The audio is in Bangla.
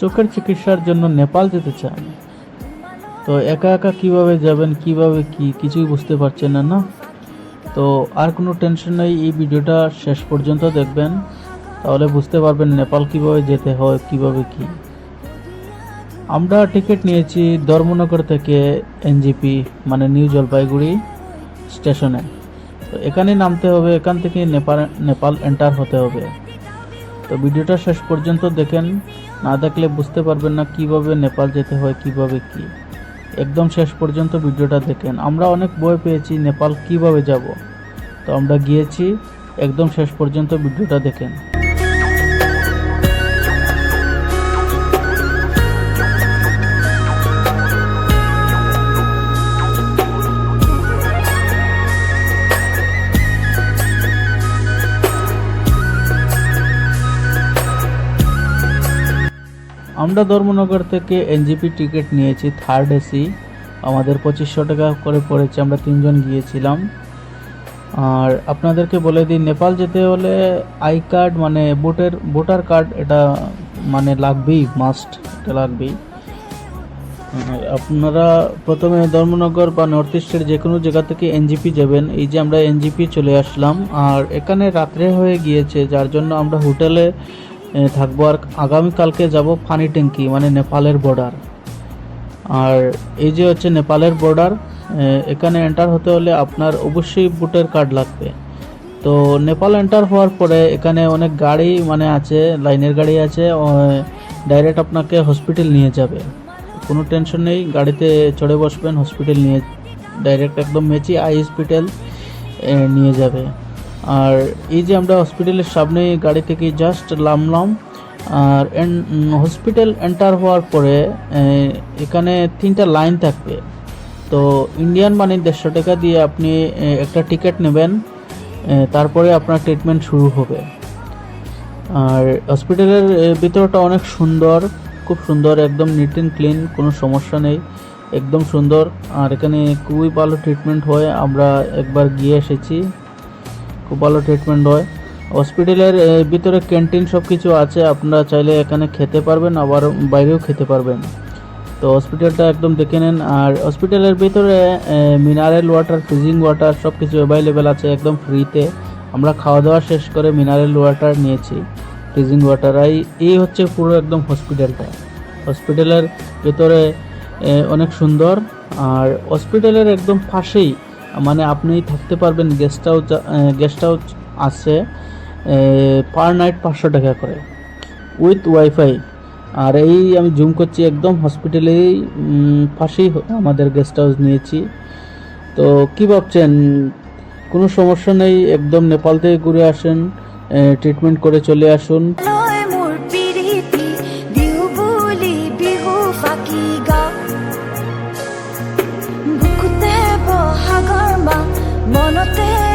চোখের চিকিৎসার জন্য নেপাল যেতে চান। তো একা একা কীভাবে যাবেন, কীভাবে কি, কিছুই বুঝতে পারছেন না না? তো আর কোনো টেনশন নেই, এই ভিডিওটা শেষ পর্যন্ত দেখবেন। তাহলে বুঝতে পারবেন নেপাল কীভাবে যেতে হয়, কীভাবে কি। আমরা টিকিট নিয়েছি ধর্মনগর থেকে এনজিপি মানে নিউ জলপাইগুড়ি স্টেশনে। তো এখানে নামতে হবে, এখান থেকে নেপাল নেপাল এন্টার হতে হবে। তো ভিডিওটা শেষ পর্যন্ত দেখেন। না দেখলে বুঝতে পারবেন না কীভাবে নেপাল যেতে হয়, কীভাবে কি। একদম শেষ পর্যন্ত ভিডিওটা দেখেন। আমরা অনেক ভয় পেয়েছি নেপাল কীভাবে যাব। তো আমরা গিয়েছি, একদম শেষ পর্যন্ত ভিডিওটা দেখেন। আমরা ধর্মনগর থেকে এনজিপি টিকিট নিয়েছি থার্ড এসি আমাদের পঁচিশশো টাকা করে পড়েছে, আমরা তিনজন গিয়েছিলাম। আর আপনাদেরকে বলে দিই, নেপাল যেতে হলে আই কার্ড মানে ভোটের, ভোটার কার্ড এটা মানে লাগবেই মাস্ট এটা লাগবেই। আপনারা প্রথমে ধর্মনগর বা নর্থ ইস্টের যে কোনো জায়গা থেকে এনজিপি যাবেন, এই যে আমরা এনজিপি চলে আসলাম। আর এখানে রাত্রে হয়ে গিয়েছে, যার জন্য আমরা হোটেলে থাকব আর আগামীকালকে যাব ফানি ট্যাঙ্কি মানে নেপালের বর্ডার আর এই যে হচ্ছে নেপালের বর্ডার এখানে এন্টার হতে হলে আপনার অবশ্যই ভোটার কার্ড লাগবে। তো নেপাল এন্টার হওয়ার পরে এখানে অনেক গাড়ি মানে আছে, লাইনের গাড়ি আছে ডাইরেক্ট আপনাকে হসপিটাল নিয়ে যাবে। কোনো টেনশন নেই, গাড়িতে চড়ে বসবেন হসপিটাল নিয়ে ডাইরেক্ট একদম মেচি আই হসপিটাল নিয়ে যাবে। আর এই যে আমরা হসপিটালের সামনে গাড়ি থেকে জাস্ট নামলাম, আর হসপিটাল এন্টার হওয়ার পরে এখানে তিনটা লাইন থাকবে। তো ইন্ডিয়ান মানি দেড়শো টাকা দিয়ে আপনি একটা টিকিট নেবেন তারপরে আপনার ট্রিটমেন্ট শুরু হবে। আর হসপিটালের ভিতরটা অনেক সুন্দর, খুব সুন্দর, একদম নিট অ্যান্ড ক্লিন কোনো সমস্যা নেই, একদম সুন্দর। আর এখানে খুবই ভালো ট্রিটমেন্ট হয়, আমরা একবার গিয়ে এসেছি। খুব ভালো ট্রিটমেন্ট হয়। হসপিটালের ভিতরে ক্যান্টিন সব কিছু আছে, আপনারা চাইলে এখানে খেতে পারবেন, আবার বাইরেও খেতে পারবেন। তো হসপিটালটা একদম দেখে নেন। আর হসপিটালের ভিতরে মিনারেল ওয়াটার ফ্রিজিং ওয়াটার সব কিছু অ্যাভেলেবেল আছে, একদম ফ্রিতে আমরা খাওয়া দাওয়া শেষ করে মিনারেল ওয়াটার নিয়েছি ফ্রিজিং ওয়াটার এই এই হচ্ছে পুরো একদম হসপিটালটা হসপিটালের ভেতরে অনেক সুন্দর। আর হসপিটালের একদম পাশেই মানে আপনি থাকতে পারবেন গেস্ট হাউস গেস্ট হাউস আছে পার নাইট পাঁচশো টাকা করে উইথ ওয়াইফাই আর এই আমি জুম করছি একদম হসপিটালেই পাশেই আমাদের গেস্ট হাউস নিয়েছি। তো কি ভাবছেন? কোনো সমস্যা নেই, একদম নেপাল থেকে ঘুরে আসেন ট্রিটমেন্ট করে চলে আসুন। no there.